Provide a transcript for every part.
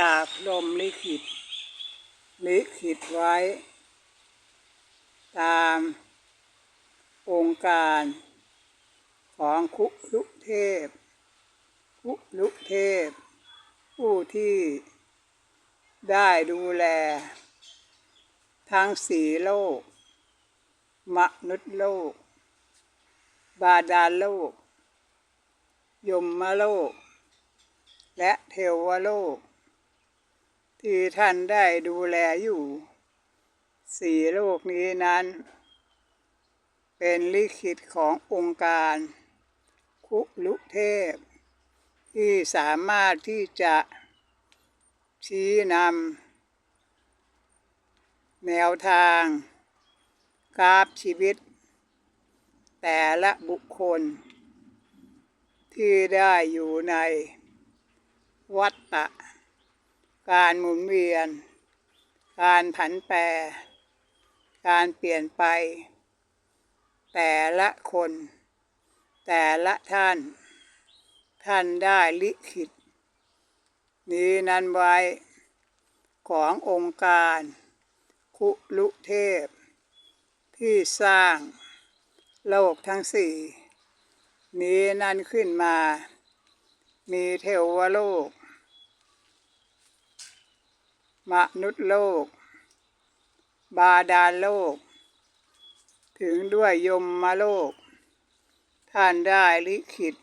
จากลมลิขิต ลิขิตไว้ ตามองค์การของคุลุเทพ คุลุเทพ ผู้ที่ได้ดูแล ทั้งสี่โลก มนุษย์โลก บาดาลโลก ยมมโลก และเทวโลก ที่ท่านได้ดูแลอยู่ สี่โลกนี้นั้น เป็นลิขิตขององค์การ คุลุเทพ ที่สามารถที่จะชี้นำแนวทางกราฟชีวิต แต่ละบุคคล ที่ได้อยู่ในวัฏฏะ การหมุนเวียน การผันแปร การเปลี่ยนไป แต่ละคน แต่ละท่าน ท่านได้ลิขิต นี้นั้นไว้ขององค์การ คุลุเทพ ที่สร้าง โลกทั้งสี่ นี้นั้นขึ้นมา มีเทวโลก มนุษย์โลก บาดาลโลก ถึงด้วยยมมาโลก ท่านได้ลิขิต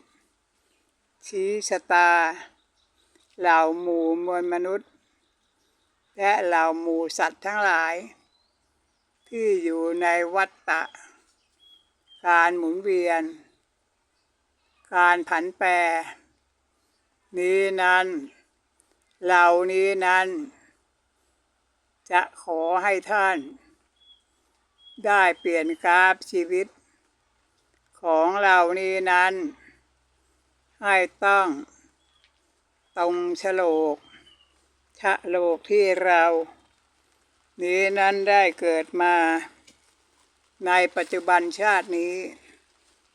ชี้ชะตา เหล่าหมู่มวลมนุษย์ และเหล่าหมู่สัตว์ทั้งหลาย ที่อยู่ในวัฏฏะการหมุนเวียน การผันแปร นี้นั้น เหล่านี้นั้น จะขอให้ท่าน ได้เปลี่ยนกราฟชีวิต ของเหล่านี้นั้น ให้ต้อง ตรงฉลกชะโลกที่เรา นี้นั้นได้เกิดมา ในปัจจุบันชาตินี้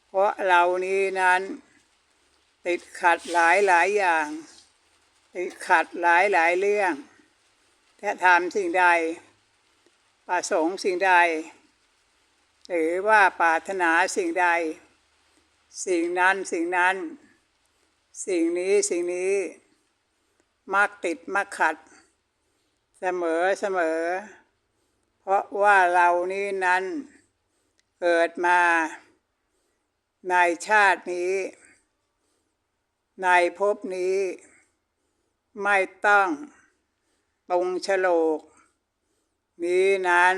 เพราะเรานี้นั้น ติดขัดหลายหลายอย่าง ติดขัดหลายหลายเรื่อง ถ้าทำสิ่งใด ประสงค์สิ่งใด หรือว่าปรารถนาสิ่งใด สิ่งนั้นสิ่งนั้น สิ่งนี้สิ่งนี้ มักติดมักขัด เสมอเสมอ เพราะว่าเรานี้นั้น เกิดมา ในชาตินี้ ในภพนี้ ไม่ต้อง ตรงฉลกนี้นั้น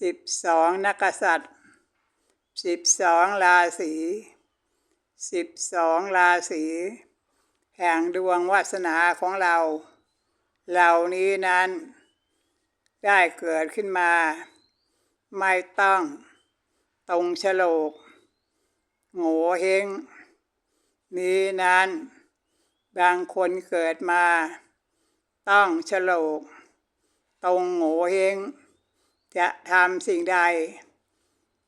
สิบสองนักษัตริย์สิบสองราศีสิบสองราศีแห่งดวงวาสนาของเรา เหล่านี้นั้น ได้เกิดขึ้นมา ไม่ต้อง ตรงฉลกโง่เฮงนี้นั้น บางคนเกิดมา ต้องฉลก ตรงโง่เฮงจะทำสิ่งใด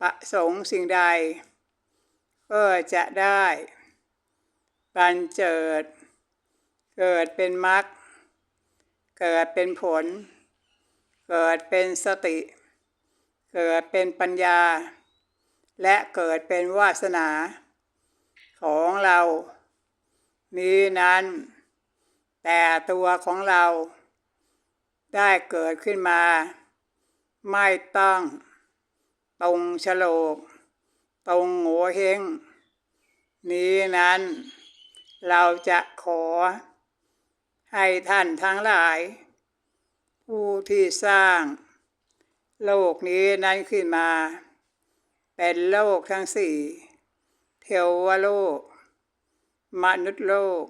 ประสงค์สิ่งใด ก็จะได้บันเจิด เกิดเป็นมรรคเกิดเป็นผล เกิดเป็นสติ เกิดเป็นปัญญา และเกิดเป็นวาสนา ของเรา นี้นั้น แต่ตัวของเราได้เกิดขึ้นมา ไม่ต้องตรงฉลก ตรงโง่เฮงนี้นั้น เราจะขอ ให้ท่านทั้งหลาย ผู้ที่สร้าง โลกนี้นั้นขึ้นมา เป็นโลกทั้งสี่ เทวโลก มนุษย์โลก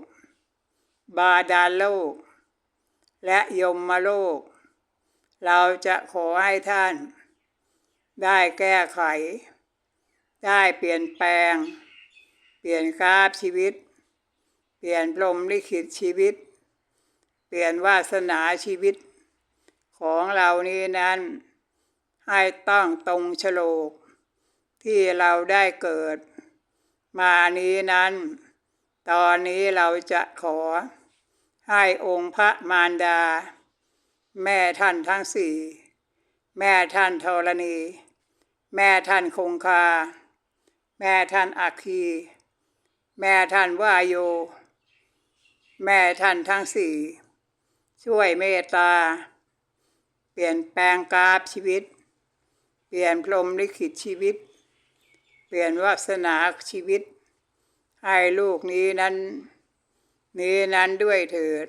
บาดาลโลก และยมมาโลก เราจะขอให้ท่าน ได้แก้ไข ได้เปลี่ยนแปลง เปลี่ยนกราฟชีวิต เปลี่ยนพรหมลิขิตชีวิต เปลี่ยนวาสนาชีวิต ของเรานี้นั้น ให้ต้องตรงฉลก ที่เราได้เกิด มานี้นั้น ตอนนี้เราจะขอให้องค์พระมารดา แม่ท่านทั้งสี่ แม่ท่านธรณี แม่ท่านคงคา แม่ท่านอัคคี แม่ท่านวายโย แม่ท่านทั้งสี่ ช่วยเมตตา เปลี่ยนแปลงกราฟชีวิต เปลี่ยนพรมลิขิตชีวิต เปลี่ยนวาสนาชีวิต ให้ลูกนี้นั้น นี้นั้นด้วยเถิด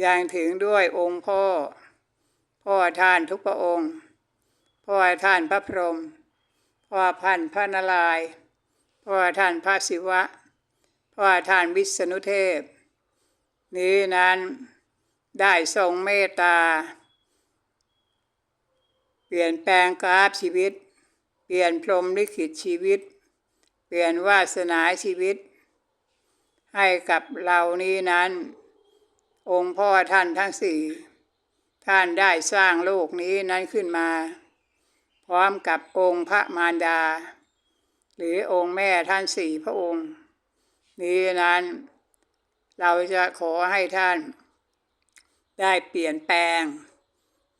อย่างถึงด้วยองค์พ่อ พ่อท่านทุกพระองค์ พ่อท่านพระพรหมพ่อพันพระนารายพ่อท่านพระศิวะ พ่อท่านวิษณุเทพ นี้นั้นได้ทรงเมตตา เปลี่ยนแปลงกราฟชีวิต เปลี่ยนพรหมลิขิตชีวิต เปลี่ยนวาสนาชีวิต ให้กับเรานี้นั้น องค์พ่อท่านทั้งสี่ ท่านได้สร้างโลกนี้นั้นขึ้นมา พร้อมกับองค์พระมารดา หรือองค์แม่ท่านสี่พระองค์ นี้นั้น เราจะขอให้ท่าน ได้เปลี่ยนแปลง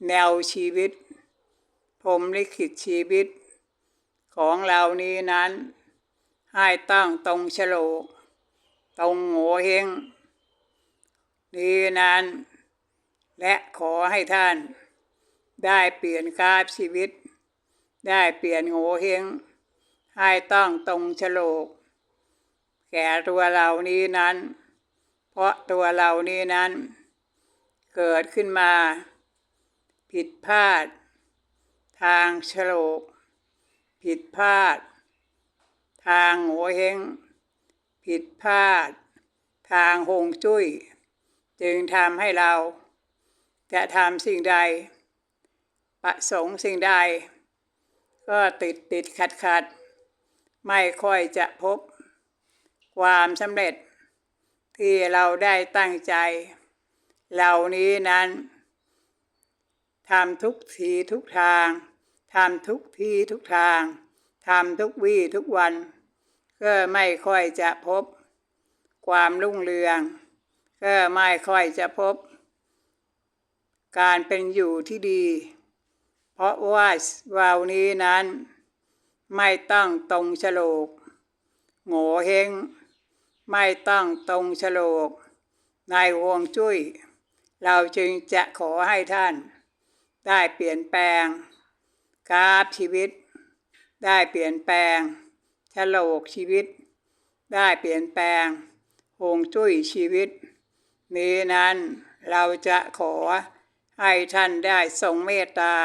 แนวชีวิตพรมลิขิตชีวิตของเรานี้นั้น ให้ตั้งตรงฉลก ตรงโง่เฮงนี้นั้น และขอให้ท่าน ได้เปลี่ยนกาฟชีวิต ได้เปลี่ยนโง่เฮงให้ต้องตรงฉลก แก่ตัวเรานี้นั้น เพราะตัวเรานี้นั้น เกิดขึ้นมา ผิดพลาด ทางฉลก ผิดพลาด ทางโง่เฮงผิดพลาด ทางหงจุ้ย จึงทำให้เราจะทำสิ่งใด ประสงค์สิ่งใด ก็ติดติดขัดขัด ไม่ค่อยจะพบ ความสำเร็จ ที่เราได้ตั้งใจ เหล่านี้นั้นทำทุกทีทุกทางทำทุกทีทุกทาง ทำทุกวี่ทุกวัน ก็ไม่ค่อยจะพบ ความรุ่งเรือง ก็ไม่ค่อยจะพบ การเป็นอยู่ที่ดี เพราะว่าเรานี้นั้น ไม่ต้องตรงฉลกโง่เฮงไม่ต้องตรงฉลกในวงจุ้ย เราจึงจะขอให้ท่าน ได้เปลี่ยนแปลงกราฟชีวิต ได้เปลี่ยนแปลงฉลกชีวิต ได้เปลี่ยนแปลงฮวงจุ้ยชีวิต นี้นั้นเราจะขอให้ท่านได้ทรงเมตตา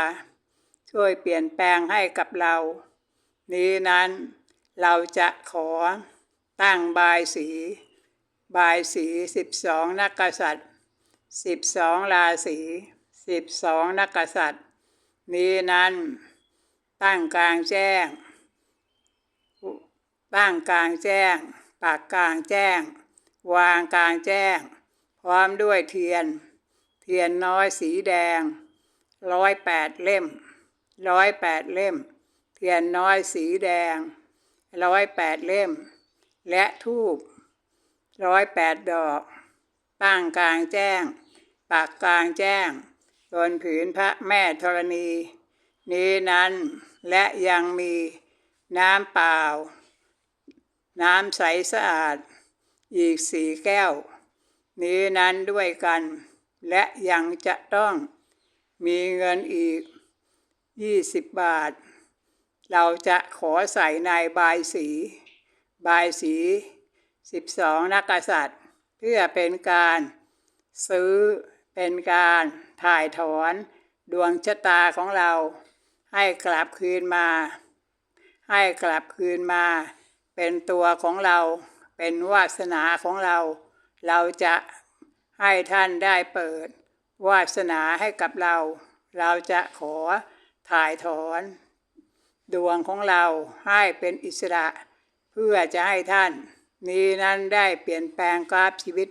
ช่วยเปลี่ยนแปลงให้กับเรา นี้นั้นเราจะขอตั้งบายสี บายสีสิบสองนักกษัตริย์สิบสองราศีสิบสองนักกษัตริย์ นี้นั้น ตั้งกลางแจ้งตั้งกลางแจ้ง ปากกลางแจ้ง วางกลางแจ้ง พร้อมด้วยเทียน เทียนน้อยสีแดง ร้อยแปดเล่ม ร้อยแปดเล่ม เทียนน้อยสีแดง ร้อยแปดเล่ม และทูบร้อยแปดดอกตั้งกลางแจ้ง ปากกลางแจ้งบนผืนพระแม่ธรณี นี้นั้น และยังมีน้ำเปล่า น้ำใสสะอาด อีกสี่แก้ว นี้นั้นด้วยกัน และยังจะต้องมีเงินอีกยี่สิบบาท เราจะขอใส่ในบายสี บายสีสิบสองนักกษัตริย์ เพื่อเป็นการซื้อเป็นการถ่ายถอนดวงชะตาของเรา ให้กลับคืนมา ให้กลับคืนมา เป็นตัวของเรา เป็นวาสนาของเรา เราจะให้ท่านได้เปิด วาสนาให้กับเรา เราจะขอถ่ายถอน ดวงของเราให้เป็นอิสระ เพื่อจะให้ท่าน นี้นั้นได้เปลี่ยนแปลงกราฟชีวิต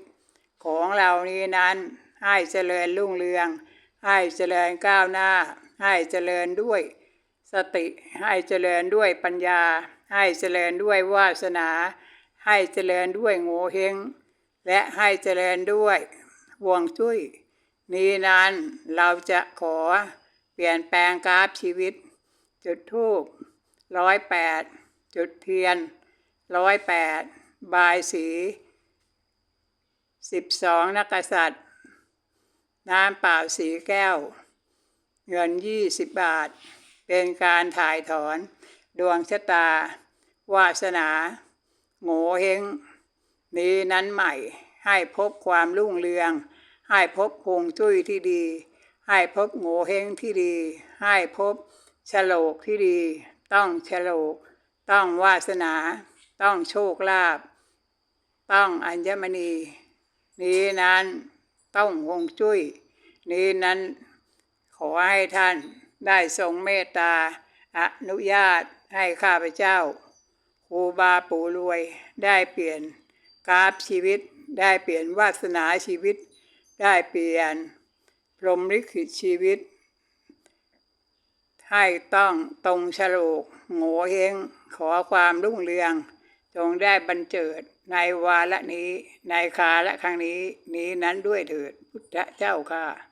ของเรานี้นั้น ให้เจริญรุ่งเรือง ให้เจริญก้าวหน้า ให้เจริญด้วยสติให้เจริญด้วยปัญญา ให้เจริญด้วยวาสนา ให้เจริญด้วยโง่เฮงและให้เจริญด้วยห่วงจุ้ย นี้นั้นเราจะขอเปลี่ยนแปลงกราฟชีวิต จุดทูบร้อยแปดจุดเทียนร้อยแปดบายสีสิบสองนักกษัตริย์ น้ำเปล่าสีแก้ว เงินยี่สิบบาท เป็นการถ่ายถอน ดวงชะตา วาสนา โง่เฮงนี้นั้นใหม่ ให้พบความรุ่งเรือง ให้พบคงจุ้ยที่ดี ให้พบโง่เฮงที่ดี ให้พบฉลกที่ดี ต้องฉลก ต้องวาสนา ต้องโชคลาภต้องอัญมณี นี้นั้นต้องฮวงจุ้ย นี้นั้น อให้ท่านได้ทรงเมตตา อนุญาตให้ข้าพเจ้าครูบาปู่รวยได้เปลี่ยนกราฟชีวิต ได้เปลี่ยนวาสนาชีวิต ได้เปลี่ยนพรหมลิขิตชีวิต ให้ต้องตรงฉลกโง่เฮงขอความรุ่งเรือง จงได้บันเจิดในวาระนี้ ในคาละครั้งนี้ นี้นั้นด้วยเถิดพุทธเจ้าค่ะ